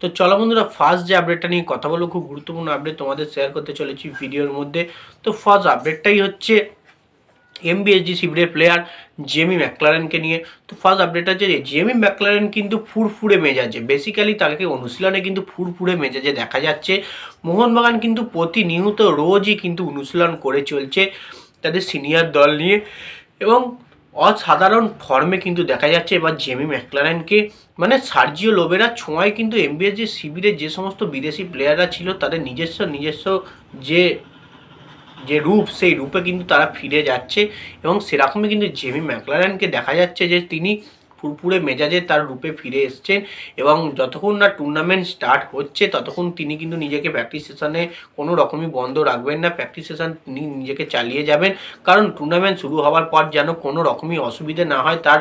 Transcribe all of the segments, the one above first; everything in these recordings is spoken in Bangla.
তো চলো বন্ধুরা ফার্স্ট যে আপডেটটা নিয়ে কথা বলব, খুব গুরুত্বপূর্ণ আপডেট তোমাদের শেয়ার করতে চলেছি ভিডিওর মধ্যে। তো ফার্স্ট আপডেটটাই হচ্ছে এমবিএসজি শিবিরের প্লেয়ার জেমি ম্যাকলারেনকে নিয়ে। তো ফার্স্ট আপডেট আছে যে জেমি ম্যাকলারেন কিন্তু ফুরফুরে মেজাজে বেসিক্যালি তাকে অনুশীলনে কিন্তু ফুরফুরে মেজাজে দেখা যাচ্ছে। মোহনবাগান কিন্তু প্রতিনিয়ত রোজই কিন্তু অনুশীলন করে চলছে তাদের সিনিয়র দল নিয়ে। এবং অসাধারণ ফর্মে কিন্তু দেখা যাচ্ছে। এবার জেমি ম্যাকলারেনকে মানে সার্জিও লোবেরা ছোঁয়ায় কিন্তু এমবিএস যে শিবিরে যে সমস্ত বিদেশি প্লেয়াররা ছিল, তাদের নিজস্ব নিজস্ব যে যে রূপ, সেই রূপে কিন্তু তারা ফিরে যাচ্ছে। এবং সেরকমই কিন্তু জেমি ম্যাকলারেনকে দেখা যাচ্ছে যে তিনি ফুরফুরে মেজাজে তার রূপে ফিরে এসছেন এবং যতক্ষণ না টুর্নামেন্ট স্টার্ট হচ্ছে, ততক্ষণ তিনি কিন্তু নিজেকে প্র্যাকটিস সেশনে কোনো রকমই বন্ধ রাখবেন না। প্র্যাকটিস সেশন তিনি নিজেকে চালিয়ে যাবেন। কারণ টুর্নামেন্ট শুরু হওয়ার পর যেন কোনো রকমই অসুবিধে না হয় তার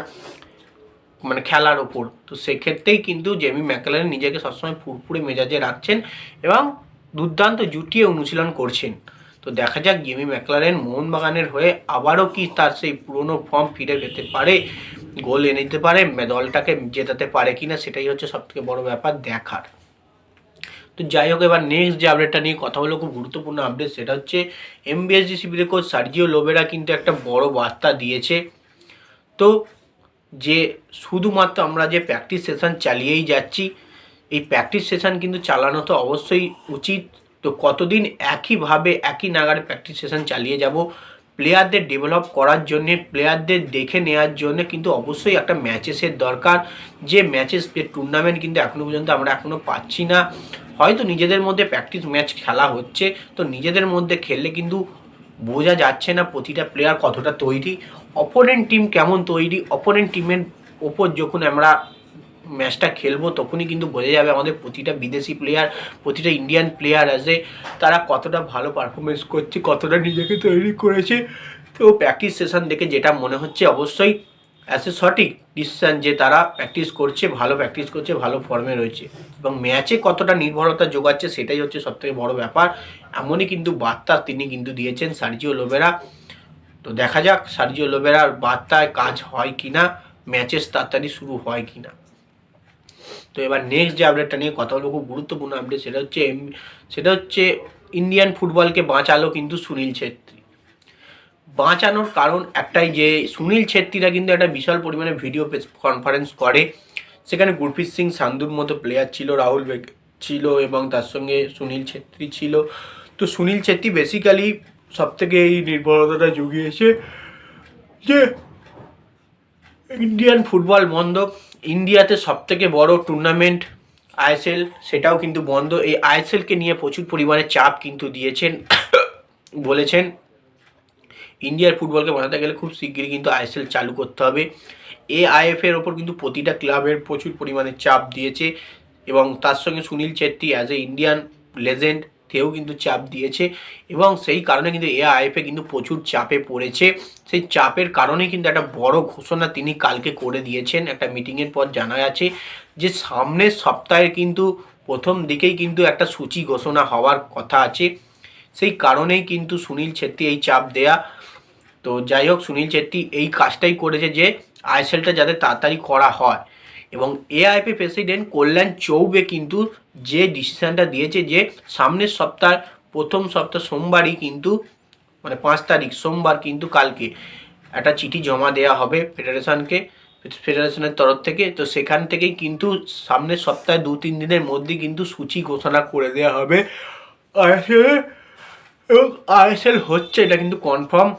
মানে খেলার ওপর। তো সেক্ষেত্রেই কিন্তু জেমি ম্যাকলারেন নিজেকে সবসময় ফুরফুরে মেজাজে রাখছেন এবং দুর্দান্ত জুটিয়ে অনুশীলন করছেন। তো দেখা যাক জেমি ম্যাকলারেন মোহনবাগানের হয়ে আবারও কি তার সেই পুরনো ফর্ম ফিরে পেতে পারে। গোল এনে দিতে পারে দলটাকে জেতাতে পারে কিনা সেটাই হচ্ছে সবথেকে বড় ব্যাপার দেখার। তো যাই হোক, এবার নেক্সট যে আপডেটটা নিয়ে কথা হলো, খুব গুরুত্বপূর্ণ আপডেট সেটা হচ্ছে এমবিএসজি শিবিরের কোচ সার্জিও লোবেরা কিন্তু একটা বড় বার্তা দিয়েছে। তো যে শুধুমাত্র আমরা যে প্র্যাকটিস সেশন চালিয়েই যাচ্ছি, এই প্র্যাকটিস সেশন কিন্তু চালানো তো অবশ্যই উচিত। তো কতদিন একইভাবে একই নাগারে প্র্যাকটিস সেশন চালিয়ে যাব প্লেয়ারদের ডেভেলপ করার জন্যে প্লেয়ারদের দেখে নেওয়ার জন্য কিন্তু অবশ্যই একটা ম্যাচেসের দরকার। যে ম্যাচেস টুর্নামেন্ট কিন্তু এখনও পর্যন্ত আমরা এখনও পাচ্ছি না। হয়তো নিজেদের মধ্যে প্র্যাকটিস ম্যাচ খেলা হচ্ছে, তো নিজেদের মধ্যে খেললে কিন্তু বোঝা যাচ্ছে না প্রতিটা প্লেয়ার কতটা তৈরি। অপোনেন্ট টিম কেমন তৈরি অপোনেন্ট টিমের ওপর যখন আমরা ম্যাচটা খেলব তখনই কিন্তু বোঝা যাবে আমাদের প্রতিটা বিদেশি প্লেয়ার প্রতিটা ইন্ডিয়ান প্লেয়ার আছে তারা কতটা ভালো পারফরমেন্স করছে, কতটা নিজেকে তৈরি করেছে। তো প্র্যাকটিস সেশন দেখে যেটা মনে হচ্ছে অবশ্যই অ্যাজ এ সঠিক ডিসিশান যে তারা প্র্যাকটিস করছে, ভালো প্র্যাকটিস করছে, ভালো ফর্মে রয়েছে। এবং ম্যাচে কতটা নির্ভরতা যোগাচ্ছে সেটাই হচ্ছে সবথেকে বড় ব্যাপার। এমনই কিন্তু বার্তা তিনি কিন্তু দিয়েছেন সার্জিও লোবেরা। তো দেখা যাক সার্জিও লোবেরার বার্তায় কাজ হয় কি না ম্যাচেস তাড়াতাড়ি শুরু হয় কিনা। তো এবার নেক্সট যে আপডেটটা নিয়ে কথা বলব, খুব গুরুত্বপূর্ণ আপডেট সেটা হচ্ছে সেটা হচ্ছে ইন্ডিয়ান ফুটবলকে বাঁচালো কিন্তু সুনীল ছেত্রী। বাঁচানোর কারণ একটাই যে, সুনীল ছেত্রীরা কিন্তু একটা বিশাল পরিমাণে ভিডিও কনফারেন্স করে। সেখানে গুরপ্রীত সিং সান্ধুর মতো প্লেয়ার ছিল, রাহুল বেগ ছিল এবং তার সঙ্গে সুনীল ছেত্রী ছিল। তো সুনীল ছেত্রী বেসিক্যালি সব থেকে এই নির্ভরতাটা জুগিয়েছে যে ইন্ডিয়ান ফুটবল বন্ধ। ইন্ডিয়াতে সব থেকে বড় টুর্নামেন্ট আইএসএল সেটাও কিন্তু বন্ধ। এই আইএসএলকে নিয়ে প্রচুর পরিমাণে চাপ কিন্তু দিয়েছেন, বলেছেন। ইন্ডিয়ার ফুটবলকে বানাতে গেলে খুব শিগগিরই কিন্তু আইএসএল চালু করতে হবে। এ আইএফের ওপর কিন্তু প্রতিটা ক্লাবের প্রচুর পরিমাণে চাপ দিয়েছে এবং তার সঙ্গে Sunil Chhetri as a Indian legend তেও কিন্তু চাপ দিয়েছে এবং সেই কারণে কিন্তু এ আইএফে কিন্তু প্রচুর চাপে পড়েছে। সেই চাপের কারণে কিন্তু একটা বড় ঘোষণা তিনি কালকে করে দিয়েছেন। একটা মিটিংয়ের পর জানা যাচ্ছে যে সামনের সপ্তাহে কিন্তু প্রথম দিকেই কিন্তু একটা সূচি ঘোষণা হওয়ার কথা আছে। সেই কারণেই কিন্তু সুনীল ছেত্রী এই চাপ দেয়া। তো যাই হোক, সুনীল ছেত্রী এই কাজটাই করেছে যে আইএসএলটা যাতে তাড়াতাড়ি করা হয়। এবং এআইপি প্রেসিডেন্ট কল্যাণ চৌবে কিন্তু যে ডিসিশনটা দিয়েছে যে সামনের সপ্তাহ, প্রথম সপ্তাহ সোমবারই কিন্তু মানে পাঁচ তারিখ, সোমবার কিন্তু কালকে একটা চিঠি জমা দেওয়া হবে ফেডারেশনকে, ফেডারেশনের তরফ থেকে। তো সেখান থেকেই কিন্তু সামনের সপ্তাহে দু তিন দিনের মধ্যে কিন্তু সূচি ঘোষণা করে দেওয়া হবে। আইএসএল এবং আইএসএল হচ্ছে, এটা কিন্তু কনফার্ম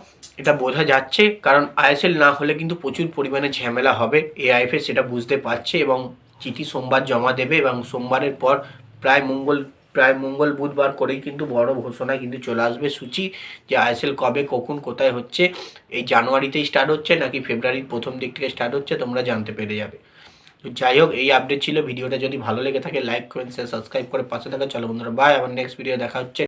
এটা বোঝা যাচ্ছে, কারণ আইএসএল না হলে কিন্তু প্রচুর পরিমাণে ঝামেলা হবে। এআইএফএ সেটা বুঝতে পারছে এবং চিঠি সোমবার জমা দেবে এবং সোমবারের পর প্রায় মঙ্গল প্রায় মঙ্গল, বুধবার করেই কিন্তু বড় ঘোষণা কিন্তু চলে আসবে সূচি যে আইএসএল কবে, কখন, কোথায় হচ্ছে। এই জানুয়ারিতেই স্টার্ট হচ্ছে নাকি ফেব্রুয়ারির প্রথম দিক থেকে স্টার্ট হচ্ছে তোমরা জানতে পেরে যাবে। তো যাই হোক, এই আপডেট ছিল। ভিডিওটা যদি ভালো লেগে থাকে লাইক করেন সাবস্ক্রাইব করে পাশে থাকা। চলো বন্ধুরা বাই আবার নেক্সট ভিডিও দেখা হচ্ছে।